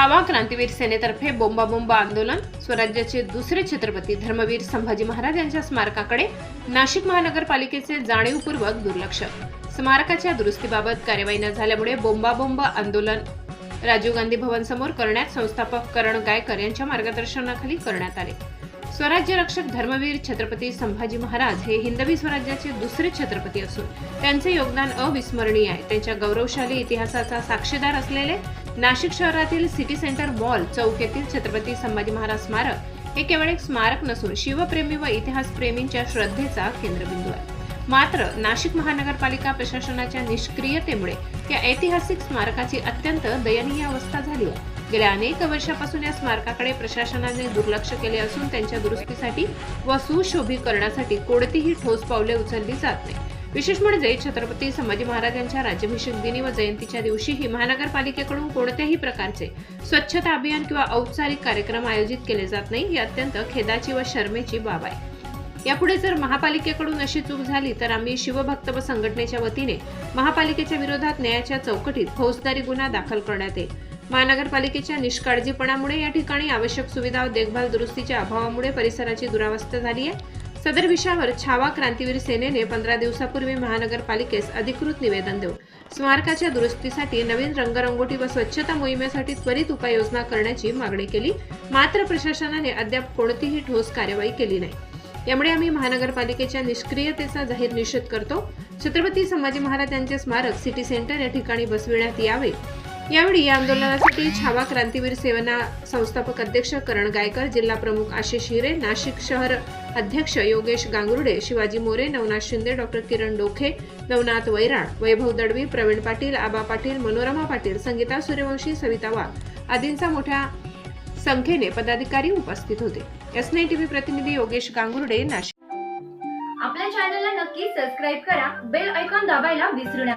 छावा क्रांतीवीर सेनेतर्फे बोंबा बोंबा आंदोलन. स्वराज्याचे दुसरे छत्रपती धर्मवीर संभाजी महाराज यांच्या स्मारकाकडे नाशिक महानगरपालिकेचे जाणीवपूर्वक दुर्लक्ष. स्मारकाच्या दुरुस्तीबाबत कार्यवाही न झाल्यामुळे बोंबा आंदोलन राजीव गांधी भवन समोर करण्यात संस्थापक करण गायकर यांच्या मार्गदर्शनाखाली करण्यात आले. स्वराज्य रक्षक धर्मवीर छत्रपती संभाजी महाराज हे हिंदवी स्वराज्याचे दुसरे छत्रपती असून त्यांचे योगदान अविस्मरणीय आहे. त्यांच्या गौरवशाली इतिहासाचा साक्षीदार असलेले नाशिक शहरातील सिटी सेंटर मॉल चौक येथील छत्रपती संभाजी महाराज स्मारक हे केवळ एक स्मारक नसून शिवप्रेमी व इतिहासप्रेमींच्या श्रद्धेचा केंद्रबिंदू आहे. मात्र नाशिक महानगरपालिका प्रशासनाच्या निष्क्रियतेमुळे या ऐतिहासिक स्मारकाची अत्यंत दयनीय अवस्था झाली आहे. गेल्या अनेक वर्षापासून या स्मारकाकडे प्रशासनाने दुर्लक्ष केले असून त्यांच्या दुरुस्तीसाठी व सुशोभीकरणासाठी कोणतीही ठोस पावले उचलली जात नाही. विशेष म्हणजे छत्रपती संभाजी महाराजांच्या राज्याभिषेक दिनी व जयंतीच्या दिवशीही महानगरपालिकेकडून कोणत्याही प्रकारचे स्वच्छता अभियान किंवा औपचारिक कार्यक्रम आयोजित केले जात नाही ही अत्यंत खेदाची व शर्मेची बाब आहे. यापुढे जर महापालिकेकडून अशी चूक झाली तर आम्ही शिवभक्त व संघटनेच्या वतीने महापालिकेच्या विरोधात न्यायाच्या चौकटीत फौजदारी गुन्हा दाखल करण्यात येईल. महानगरपालिकेच्या निष्काळजीपणामुळे या ठिकाणी आवश्यक सुविधा व देखभाल दुरुस्तीच्या अभावामुळे परिसराची दुरावस्था झाली आहे. सदर विषयावर छावा क्रांतीवीर सेनेने पंधरा दिवसापूर्वी महानगरपालिकेस अधिकृत निवेदन देऊन स्मारकाच्या दुरुस्तीसाठी नवीन रंगरंगोटी व स्वच्छता मोहिमेसाठी त्वरित उपाययोजना करण्याची मागणी केली. मात्र प्रशासनाने अद्याप कोणतीही ठोस कार्यवाही केली नाही. यामुळे आम्ही महानगरपालिकेच्या निष्क्रियतेचा जाहीर निषेध करतो. छत्रपती संभाजी महाराज यांचे स्मारक सिटी सेंटर या ठिकाणी बसविण्यात यावे. यावेळी या आंदोलनासाठी छावा क्रांतीवीर सेवना संस्थापक अध्यक्ष करण गायकर जिल्हा प्रमुख आशिष हिरे नाशिक शहर अध्यक्ष योगेश गांगुर्डे शिवाजी मोरे नवनाथ शिंदे डॉक्टर किरण डोखे नवनाथ वैराण वैभव दडवी प्रवीण पाटील आबा पाटील मनोरमा पाटील संगीता सूर्यवंशी सविता वाघ आदींचा मोठ्या संख्येने पदाधिकारी उपस्थित होते. एस नाईन टीव्ही प्रतिनिधी योगेश गांगुर्डे नाशिक. आपल्या चॅनलला नक्की सबस्क्राईब करा. बेल ऐकॉन दाबायला विसरू नका.